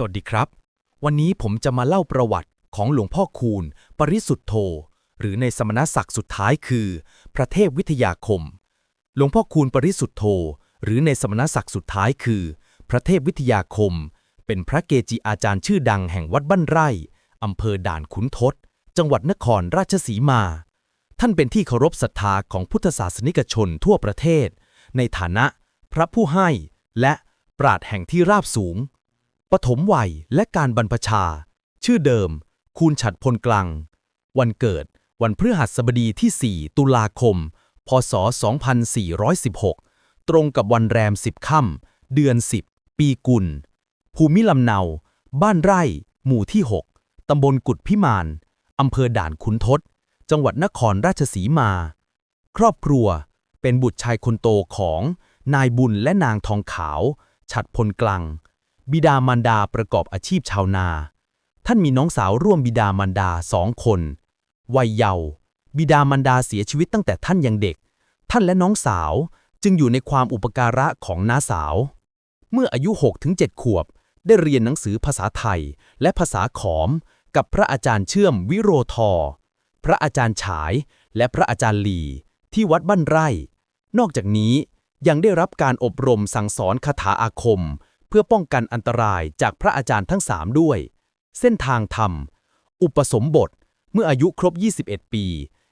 สวัสดีครับ วันนี้ผมจะมาเล่าประวัติของหลวงพ่อคูณ ปริสุทธโธ หรือในสมณศักดิ์สุดท้ายคือ พระเทพวิทยาคม หลวงพ่อคูณปริสุทธโธ หรือในสมณศักดิ์สุดท้ายคือ พระเทพวิทยาคม เป็นพระเกจิอาจารย์ชื่อดังแห่งวัดบ้านไร่อำเภอด่านขุนทด จังหวัดนครราชสีมา ท่านเป็นที่เคารพศรัทธาของพุทธศาสนิกชนทั่วประเทศ ในฐานะ พระผู้ให้ และปราดแห่งที่ราบสูง ปฐมวัยและการบรรพชา ชื่อเดิม คูณฉัดพลกลัง วันเกิด วันพฤหัสบดีที่ 4 ตุลาคม พศ 2416 ตรงกับวันแรม 10 ค่ำ เดือน 10 ปีกุล ภูมิลำเนา บ้านไร่ หมู่ที่ 6 ตำบลกุดพิมาน อำเภอด่านขุนทด จังหวัดนครราชสีมา ครอบครัว เป็นบุตรชายคนโตของ นายบุญและนางทองขาว ฉัดพลกลัง บิดามารดาประกอบอาชีพชาวนา ท่านมีน้องสาวร่วมบิดามารดาสองคน วัยเยาว์บิดามารดาเสียชีวิตตั้งแต่ท่านยังเด็ก ท่านและน้องสาวจึงอยู่ในความอุปการะของน้าสาว เมื่ออายุ6-7ขวบ ได้เรียนหนังสือภาษาไทยและภาษาขอม กับพระอาจารย์เชื่อมวิโรทอพระอาจารย์ฉายและพระอาจารย์หลีที่วัดบ้านไร่ นอกจากนี้ยังได้รับการอบรมสั่งสอนคาถาอาคม เพื่อป้องกันอันตรายจากพระอาจารย์ทั้งสามด้วย เส้นทางธรรม อุปสมบท เมื่ออายุครบ 21 ปี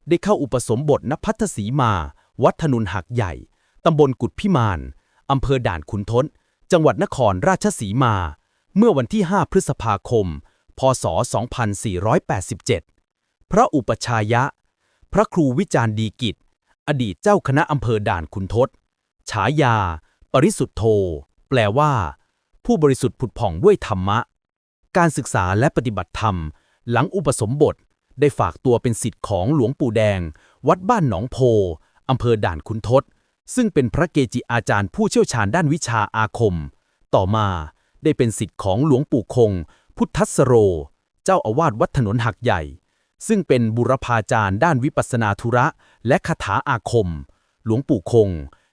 ได้เข้าอุปสมบทณพัทธสีมา วัดถนนหักใหญ่ ตำบลกุดพิมาน อำเภอด่านขุนทดจังหวัดนครราชสีมา เมื่อวันที่ 5 พฤษภาคม พศ 2487 พระอุปชายะ พระครูวิจารดีกิจ อดีตเจ้าคณะอำเภอด่านขุนทดฉายา ปริสุทธโธ แปลว่า ผู้บริสุทธิ์ผุดผ่องด้วยธรรมะ การศึกษาและปฏิบัติธรรม หลังอุปสมบทได้ฝากตัวเป็นศิษย์ของหลวงปู่แดง วัดบ้านหนองโพอำเภอด่านขุนทดซึ่งเป็นพระเกจิอาจารย์ผู้เชี่ยวชาญด้านวิชาอาคม ต่อมาได้เป็นศิษย์ของหลวงปู่คง พุทธสโร เจ้าอาวาสวัดถนนหักใหญ่ ซึ่งเป็นบุรพาจารย์ด้านวิปัสนาธุระ และคาถาอาคม หลวงปู่คง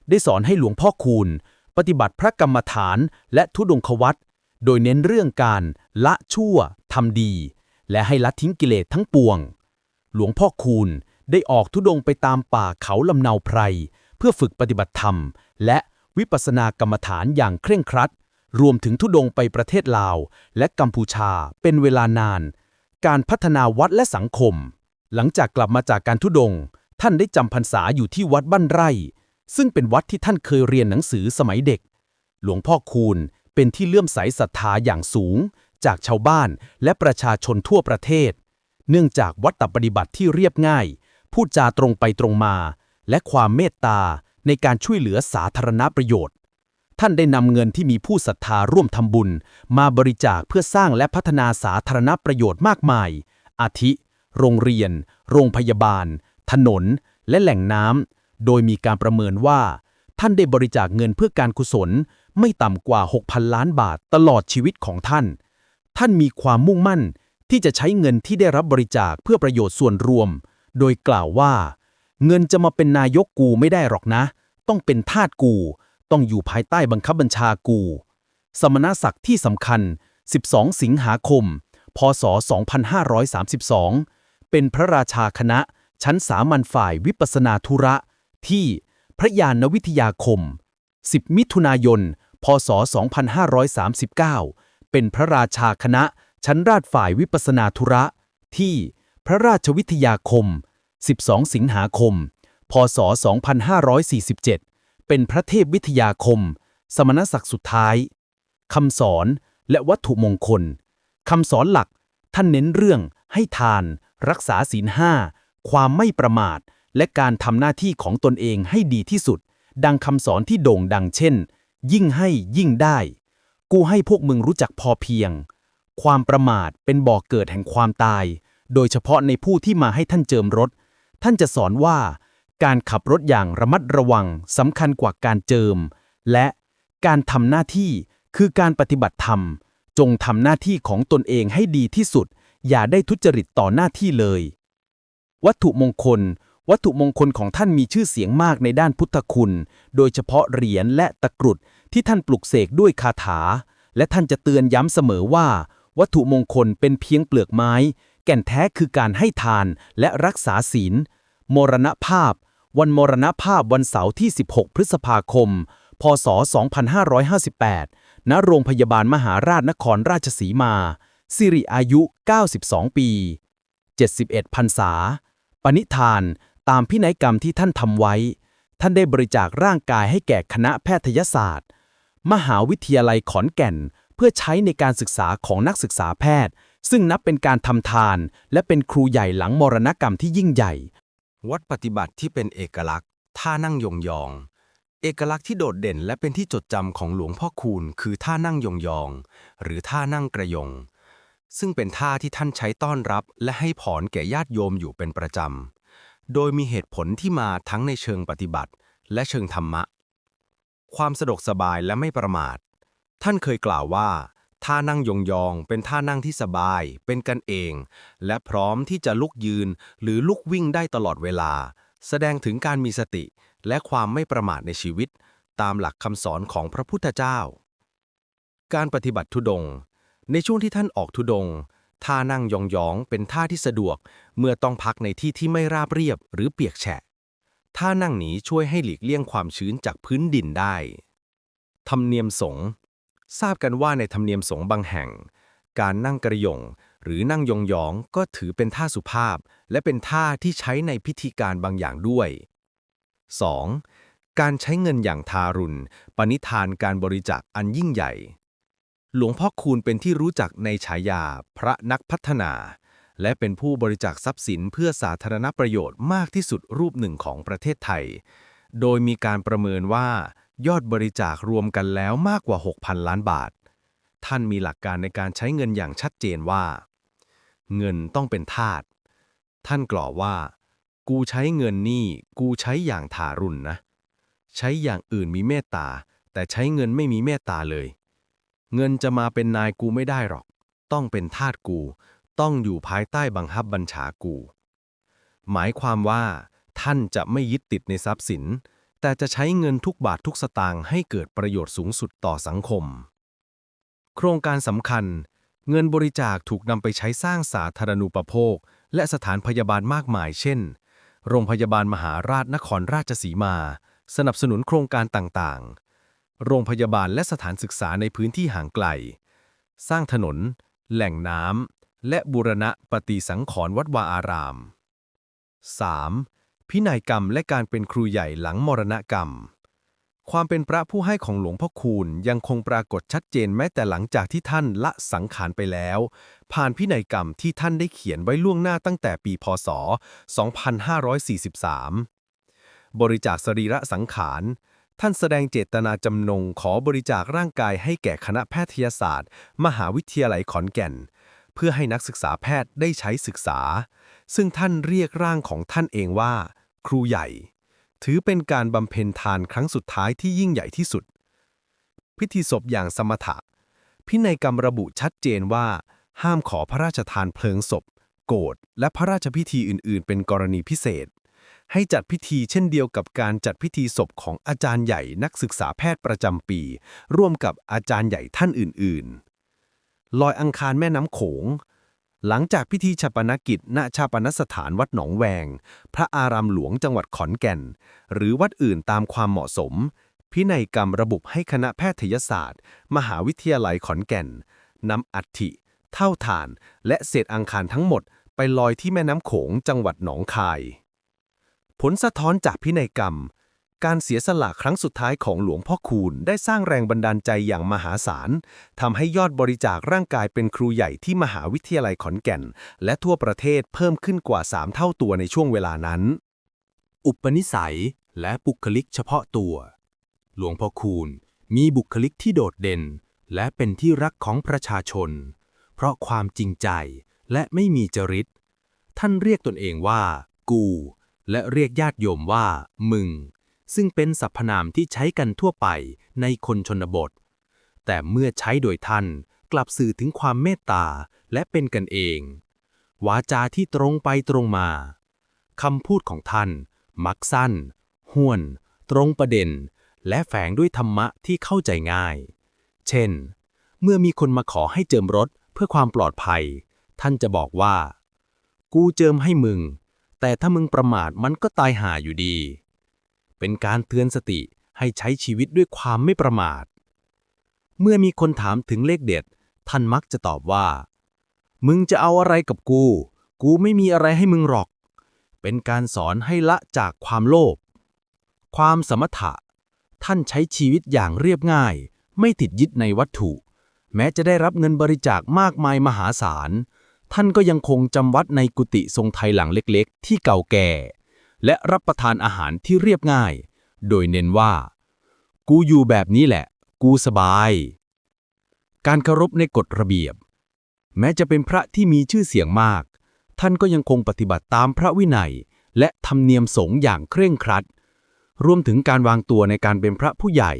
ได้สอนให้หลวงพ่อคูณ ปฏิบัติพระกรรมฐานและทุดงควัตโดยเน้นเรื่องการละชั่วทำดี และให้ละทิ้งกิเลสทั้งปวง หลวงพ่อคูณได้ออกทุดงไปตามป่าเขาลำเนาไพร เพื่อฝึกปฏิบัติธรรม และวิปัสสนากรรมฐานอย่างเคร่งครัด รวมถึงทุดงไปประเทศลาว และกัมพูชาเป็นเวลานาน การพัฒนาวัดและสังคม หลังจากกลับมาจากการทุดง ท่านได้จำพรรษาอยู่ที่วัดบ้านไร่ ซึ่งเป็นวัดที่ท่านเคยเรียนหนังสือสมัยเด็ก หลวงพ่อคูณเป็นที่เลื่อมใสศรัทธาอย่างสูง จากชาวบ้านและประชาชนทั่วประเทศ เนื่องจากวัดตปฏิบัติที่เรียบง่าย พูดจาตรงไปตรงมา และความเมตตาในการช่วยเหลือสาธารณประโยชน์ ท่านได้นำเงินที่มีผู้ศรัทธาร่วมทำบุญ มาบริจาคเพื่อสร้างและพัฒนาสาธารณประโยชน์มากมาย อาทิ โรงเรียน โรงพยาบาล ถนน และแหล่งน้ำ โดยมีการประเมินว่า ท่านได้บริจาคเงินเพื่อการกุศลไม่ต่ำกว่า 6,000 ล้านบาทตลอดชีวิตของท่าน ท่านมีความมุ่งมั่นที่จะใช้เงินที่ได้รับบริจาคเพื่อประโยชน์ส่วนรวม โดยกล่าวว่า เงินจะมาเป็นนายกกูไม่ได้หรอกนะ ต้องเป็นทาสกู ต้องอยู่ภายใต้บังคับบัญชากู สมณศักดิ์ที่สำคัญ 12 สิงหาคม พศ 2532 เป็นพระราชาคณะ ชั้นสามัญฝ่ายวิปัสสนาธุระ ที่พระยานวิทยาคม 10 มิถุนายน พศ 2539 เป็นพระราชาคณะชั้นราชฝ่ายวิปัสสนาธุระ ที่พระราชวิทยาคม 12 สิงหาคม พศ 2547 เป็นพระเทพวิทยาคม สมณศักดิ์สุดท้ายคำสอนและวัตถุมงคลคำสอนหลักท่านเน้นเรื่องให้ทาน รักษาศีลห้า ความไม่ประมาท และการทำหน้าที่ของตนเองให้ดีที่สุด ดังคำสอนที่โด่งดังเช่น ยิ่งให้ยิ่งได้ กูให้พวกมึงรู้จักพอเพียง ความประมาทเป็นบ่อกเกิดแห่งความตาย โดยเฉพาะในผู้ที่มาให้ท่านเจิมรถ ท่านจะสอนว่า การขับรถอย่างระมัดระวังสำคัญกว่าการเจิม และการทำหน้าที่คือการปฏิบัติธรรม จงทำหน้าที่ของตนเองให้ดีที่สุด อย่าได้ทุจริตต่อหน้าที่เลย วัตถุมงคล วัตถุมงคลของท่านมีชื่อเสียงมากในด้านพุทธคุณ โดยเฉพาะเหรียญและตะกรุดที่ท่านปลุกเสกด้วยคาถา และท่านจะเตือนย้ำเสมอว่า วัตถุมงคลเป็นเพียงเปลือกไม้ แก่นแท้คือการให้ทานและรักษาศีล มรณภาพ วันมรณภาพวันเสาร์ที่ 16 พฤษภาคม พศ 2558 ณ โรงพยาบาลมหาราชนครราชสีมา สิริอายุ 92 ปี 71พรรษา ปณิธาน ตามพินัยกรรมที่ท่านทำไว้ ท่านได้บริจาคร่างกายให้แก่คณะแพทยศาสตร์ มหาวิทยาลัยขอนแก่น เพื่อใช้ในการศึกษาของนักศึกษาแพทย์ ซึ่งนับเป็นการทำทาน และเป็นครูใหญ่หลังมรณกรรมที่ยิ่งใหญ่ วัดปฏิบัติที่เป็นเอกลักษณ์ท่านั่งยองๆเอกลักษณ์ที่โดดเด่นและเป็นที่จดจำของหลวงพ่อคูณ คือท่านั่งยองๆหรือท่านั่งกระยง ซึ่งเป็นท่าที่ท่านใช้ต้อนรับ และให้ผอนแก่ญาติโยมอยู่เป็นประจำ โดยมีเหตุผลที่มาทั้งในเชิงปฏิบัติ และเชิงธรรมะ ความสะดวกสบายและไม่ประมาท ท่านเคยกล่าวว่า ท่านั่งยองๆเป็นท่านั่งที่สบาย เป็นกันเอง และพร้อมที่จะลุกยืนหรือลุกวิ่งได้ตลอดเวลา แสดงถึงการมีสติ และความไม่ประมาทในชีวิต ตามหลักคำสอนของพระพุทธเจ้า การปฏิบัติทุดง ในช่วงที่ท่านออกทุดง ท่านั่งยองๆ เป็นท่าที่สะดวก เมื่อต้องพักในที่ที่ไม่ราบเรียบหรือเปียกแฉะ ท่านั่งนี้ช่วยให้หลีกเลี่ยงความชื้นจากพื้นดินได้ ธรรมเนียมสงฆ์ทราบกันว่าในธรรมเนียมสงฆ์บางแห่ง การนั่งกระยงหรือนั่งยองๆ ก็ถือเป็นท่าสุภาพ และเป็นท่าที่ใช้ในพิธีการบางอย่างด้วย 2. การใช้เงินอย่างทารุณ ปณิธานการบริจาคอันยิ่งใหญ่ หลวงพ่อคูณเป็นที่รู้จักในฉายา พระนักพัฒนา และเป็นผู้บริจาคทรัพย์สินเพื่อสาธารณประโยชน์มากที่สุดรูปหนึ่งของประเทศไทย โดยมีการประเมินว่า ยอดบริจาครวมกันแล้วมากกว่า 6,000 ล้านบาท ท่านมีหลักการในการใช้เงินอย่างชัดเจนว่า เงินต้องเป็นทาสท่านกล่าวว่า กูใช้เงินนี่กูใช้อย่างทารุณนะ ใช้อย่างอื่นมีเมตตา แต่ใช้เงินไม่มีเมตตาเลย เงินจะมาเป็นนายกูไม่ได้หรอก ต้องเป็นทาสกู ต้องอยู่ภายใต้บังคับบัญชากู หมายความว่า ท่านจะไม่ยึดติดในทรัพย์สิน แต่จะใช้เงินทุกบาททุกสตางค์ให้เกิดประโยชน์สูงสุดต่อสังคม โครงการสำคัญ เงินบริจาคถูกนำไปใช้สร้างสาธารณูปโภค และสถานพยาบาลมากมาย เช่น โรงพยาบาลมหาราชนครราชสีมา สนับสนุนโครงการต่างๆ โรงพยาบาลและสถานศึกษาในพื้นที่ห่างไกล สร้างถนน แหล่งน้ำ และบูรณะปฏิสังขรณ์วัดวาอาราม 3. พินัยกรรมและการเป็นครูใหญ่หลังมรณกรรม ความเป็นพระผู้ให้ของหลวงพ่อคูณยังคงปรากฏชัดเจนแม้แต่หลังจากที่ท่านละสังขารไปแล้ว ผ่านพินัยกรรมที่ท่านได้เขียนไว้ล่วงหน้าตั้งแต่ปีพศ 2543 บริจาคสรีระสังขาร ท่านแสดงเจตนาจำนงขอบริจาคร่างกายให้แก่คณะแพทยศาสตร์ มหาวิทยาลัยขอนแก่น เพื่อให้นักศึกษาแพทย์ได้ใช้ศึกษา ซึ่งท่านเรียกร่างของท่านเองว่า ครูใหญ่ ถือเป็นการบำเพ็ญทานครั้งสุดท้ายที่ยิ่งใหญ่ที่สุด พิธีศพอย่างสมถะ พินัยกรรมระบุชัดเจนว่า ห้ามขอพระราชทานเพลิงศพ โกรธและพระราชพิธีอื่น ๆ เป็นกรณีพิเศษ ให้จัดพิธีเช่นเดียวกับการจัดพิธีศพของอาจารย์ใหญ่นักศึกษาแพทย์ประจำปี ร่วมกับอาจารย์ใหญ่ท่านอื่นๆ ลอยอังคารแม่น้ำโขง หลังจากพิธีชาปนกิจ ณชาปนสถานวัดหนองแวง พระอารามหลวงจังหวัดขอนแก่น หรือวัดอื่นตามความเหมาะสม พินัยกรรมระบุให้คณะแพทยศาสตร์ มหาวิทยาลัยขอนแก่นนำอัฐิ เท่าฐาน และเศษอังคารทั้งหมดไปลอยที่แม่น้ำโขงจังหวัดหนองคาย ผลสะท้อนจากพินัยกรรม การเสียสละครั้งสุดท้ายของหลวงพ่อคูณได้สร้างแรงบันดาลใจอย่างมหาศาลทำให้ยอดบริจาคร่างกายเป็นครูใหญ่ที่มหาวิทยาลัยขอนแก่น และทั่วประเทศเพิ่มขึ้นกว่า 3 เท่าตัวในช่วงเวลานั้น อุปนิสัยและบุคลิกเฉพาะตัว หลวงพ่อคูณมีบุคลิกที่โดดเด่น และเป็นที่รักของประชาชน เพราะความจริงใจและไม่มีจริต ท่านเรียกตนเองว่า กู และเรียกญาติโยมว่า มึง ซึ่งเป็นสรรพนามที่ใช้กันทั่วไปในคนชนบท แต่เมื่อใช้โดยท่านกลับสื่อถึงความเมตตาและเป็นกันเอง วาจาที่ตรงไปตรงมาคำพูดของท่าน มักสั้น ห้วน ตรงประเด็น และแฝงด้วยธรรมะที่เข้าใจง่าย เช่น เมื่อมีคนมาขอให้เจิมรถเพื่อความปลอดภัย ท่านจะบอกว่า กูเจิมให้มึง แต่ถ้ามึงประมาทมันก็ตายห่าอยู่ดี เป็นการเตือนสติให้ใช้ชีวิตด้วยความไม่ประมาท เมื่อมีคนถามถึงเลขเด็ด ท่านมักจะตอบว่า มึงจะเอาอะไรกับกู กูไม่มีอะไรให้มึงหรอก เป็นการสอนให้ละจากความโลภ ความสมถะ ท่านใช้ชีวิตอย่างเรียบง่าย ไม่ติดยึดในวัตถุ แม้จะได้รับเงินบริจาคมากมายมหาศาล ท่านก็ยังคงจำวัดในกุฏิทรงไทยหลังเล็กๆ ที่เก่าแก่ และรับประทานอาหารที่เรียบง่าย โดยเน้นว่า กูอยู่แบบนี้แหละ กูสบาย การเคารพในกฎระเบียบ แม้จะเป็นพระที่มีชื่อเสียงมาก ท่านก็ยังคงปฏิบัติตามพระวินัย และธรรมเนียมสงฆ์อย่างเคร่งครัด รวมถึงการวางตัวในการเป็นพระผู้ใหญ่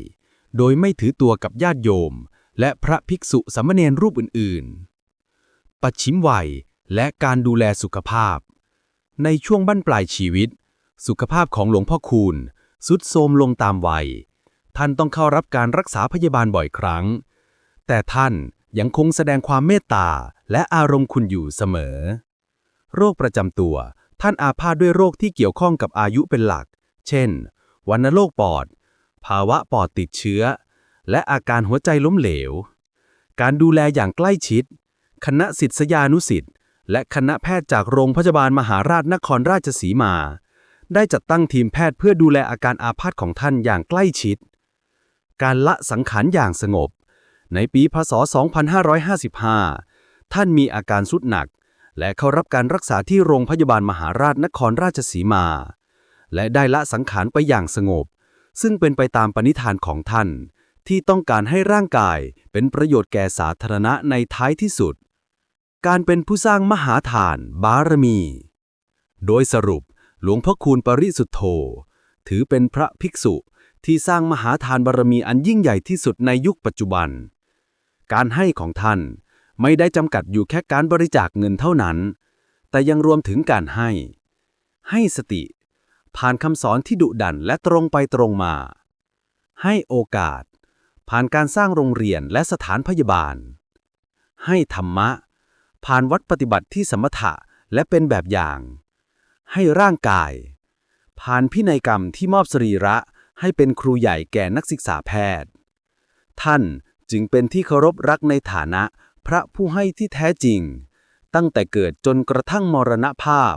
โดยไม่ถือตัวกับญาติโยม และพระภิกษุสามเณรรูปอื่นๆ ปัจฉิมวัย และการดูแลสุขภาพ ในช่วงบั้นปลายชีวิต สุขภาพของหลวงพ่อคูณสุดโทรมลงตามวัย ท่านต้องเข้ารับการรักษาพยาบาลบ่อยครั้ง แต่ท่านยังคงแสดงความเมตตาและอารมณ์คุณอยู่เสมอ โรคประจำตัว ท่านอาพาธด้วยโรคที่เกี่ยวข้องกับอายุเป็นหลัก เช่น วัณโรคปอด ภาวะปอดติดเชื้อ และอาการหัวใจล้มเหลว การดูแลอย่างใกล้ชิด คณะศิษยานุศิษย์และคณะแพทย์จากโรงพยาบาลมหาราชนครราชสีมา ได้จัดตั้งทีมแพทย์เพื่อดูแลอาการอาพาธของท่านอย่างใกล้ชิด การละสังขารอย่างสงบ ในปีพศ 2555 ท่านมีอาการสุดหนัก และเข้ารับการรักษาที่โรงพยาบาลมหาราชนครราชสีมา และได้ละสังขารไปอย่างสงบ ซึ่งเป็นไปตามปณิธานของท่าน ที่ต้องการให้ร่างกายเป็นประโยชน์แก่สาธารณะในท้ายที่สุด การเป็นผู้สร้างมหาทานบารมี โดยสรุปหลวงพ่อคูณปริสุทธโธ ถือเป็นพระภิกษุที่สร้างมหาทานบารมีอันยิ่งใหญ่ที่สุดในยุคปัจจุบัน การให้ของท่านไม่ได้จำกัดอยู่แค่การบริจาคเงินเท่านั้น แต่ยังรวมถึงการให้ ให้สติ ผ่านคำสอนที่ดุดันและตรงไปตรงมา ให้โอกาส ผ่านการสร้างโรงเรียนและสถานพยาบาล ให้ธรรมะ ผ่านวัดปฏิบัติที่สมถะและเป็นแบบอย่าง ให้ร่างกาย ผ่านพินัยกรรมที่มอบสรีระให้เป็นครูใหญ่แก่นักศึกษาแพทย์ ท่านจึงเป็นที่เคารพรักในฐานะพระผู้ให้ที่แท้จริง ตั้งแต่เกิดจนกระทั่งมรณภาพ